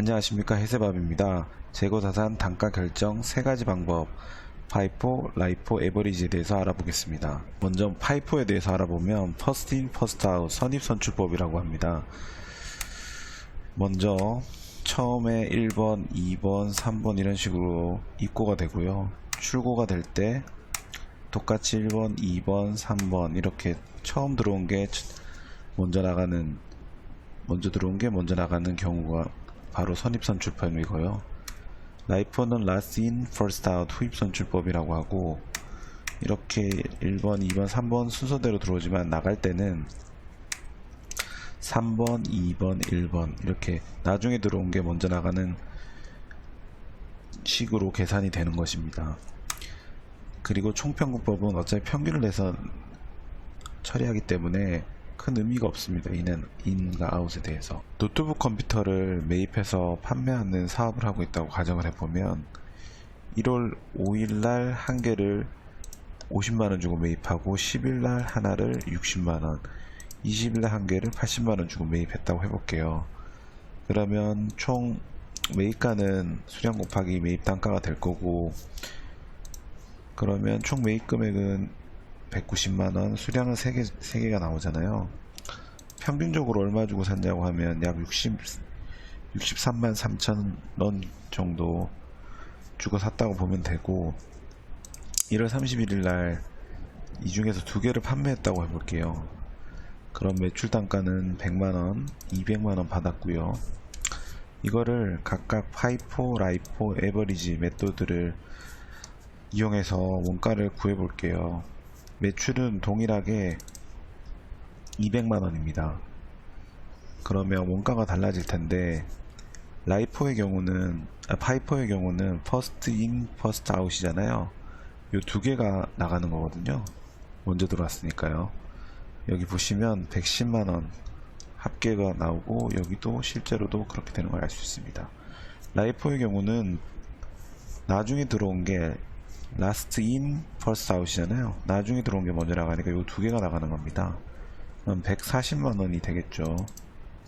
안녕하십니까 해세밥입니다. 재고자산 단가 결정 세 가지 방법 파이포, 라이포, 에버리지에 대해서 알아보겠습니다. 먼저 파이포에 대해서 알아보면 퍼스트 인, 퍼스트 아웃 선입선출법이라고 합니다. 먼저 처음에 1번, 2번, 3번 이런 식으로 입고가 되고요. 출고가 될 때 똑같이 1번, 2번, 3번 이렇게 처음 들어온 게 먼저 나가는 먼저 들어온 게 먼저 나가는 경우가 바로 선입선 출법이고요. 라이퍼는 last in, first out 후입선 출법이라고 하고 이렇게 1번, 2번, 3번 순서대로 들어오지만 나갈 때는 3번, 2번, 1번 이렇게 나중에 들어온 게 먼저 나가는 식으로 계산이 되는 것입니다. 그리고 총평균법은 어차피 평균을 내서 처리하기 때문에 큰 의미가 없습니다. 이는 인과 아웃에 대해서 노트북 컴퓨터를 매입해서 판매하는 사업을 하고 있다고 가정을 해보면 1월 5일날 한 개를 50만원 주고 매입하고 10일날 하나를 60만원 20일날 한 개를 80만원 주고 매입했다고 해볼게요. 그러면 총 매입가는 수량 곱하기 매입 단가가 될 거고 그러면 총 매입 금액은 190만원 수량은 3개, 3개가 나오잖아요. 평균적으로 얼마 주고 샀냐고 하면 약 60, 63만 3천원 정도 주고 샀다고 보면 되고 1월 31일 날 이 중에서 두 개를 판매했다고 해볼게요. 그럼 매출 단가는 100만원 200만원 받았고요. 이거를 각각 파이포, 라이포, 에버리지 메소드를 이용해서 원가를 구해 볼게요 매출은 동일하게 200만원입니다. 그러면 원가가 달라질 텐데 라이포의 경우는 아, 파이퍼의 경우는 퍼스트 인 퍼스트 아웃이잖아요. 요 두 개가 나가는 거거든요. 먼저 들어왔으니까요. 여기 보시면 110만 원 합계가 나오고 여기도 실제로도 그렇게 되는 걸 알 수 있습니다. 라이포의 경우는 나중에 들어온 게 라스트 인 퍼스트 아웃이잖아요. 나중에 들어온 게 먼저 나가니까 이 두 개가 나가는 겁니다. 그럼 140만 원이 되겠죠.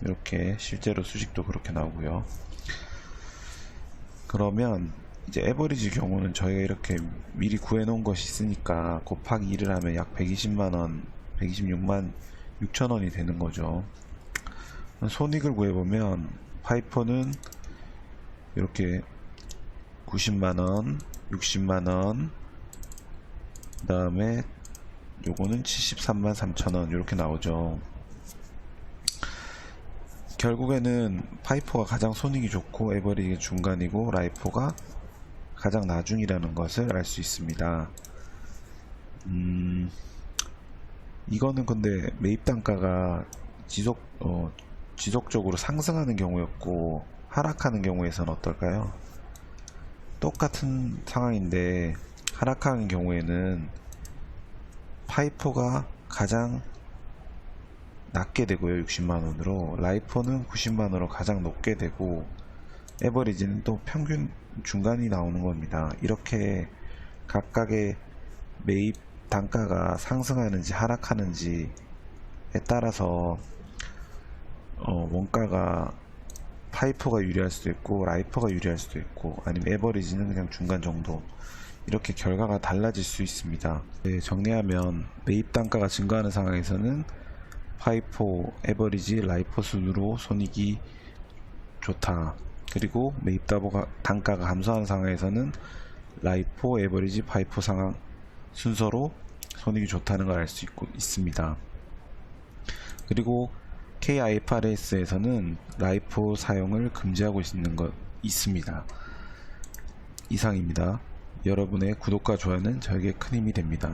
이렇게 실제로 수식도 그렇게 나오고요. 그러면 이제 에버리지 경우는 저희가 이렇게 미리 구해 놓은 것이 있으니까 곱하기 1을 하면 약 120만 원 126만 6천 원이 되는 거죠. 손익을 구해보면 파이퍼는 이렇게 90만원 60만원. 그 다음에 요거는 73만 3천원. 이렇게 나오죠. 결국에는 파이퍼가 가장 손익이 좋고 에버리가 중간이고 라이포가 가장 나중이라는 것을 알 수 있습니다. 음 이거는 근데 매입 단가가 지속 어, 지속적으로 상승하는 경우였고 하락하는 경우에서는 어떨까요? 똑같은 상황인데 하락하는 경우에는 파이퍼가 가장 낮게 되고요 60만원으로. 라이퍼는 90만원으로 가장 높게 되고 에버리지는 또 평균 중간이 나오는 겁니다. 이렇게 각각의 매입 단가가 상승하는지 하락하는지에 따라서 어, 원가가 파이퍼가 유리할 수도 있고 라이퍼가 유리할 수도 있고 아니면 에버리지는 그냥 중간 정도. 이렇게 결과가 달라질 수 있습니다. 네, 정리하면 매입 단가가 증가하는 상황에서는 파이포, 에버리지, 라이퍼 순으로 손익이 좋다. 그리고 매입 단가가, 감소하는 상황에서는 라이포, 에버리지, 파이포 상황 순서로 손익이 좋다는 걸 알 수 있습니다. 그리고 KIFRS에서는 라이프 사용을 금지하고 있는 것 있습니다. 이상입니다. 여러분의 구독과 좋아요는 저에게 큰 힘이 됩니다.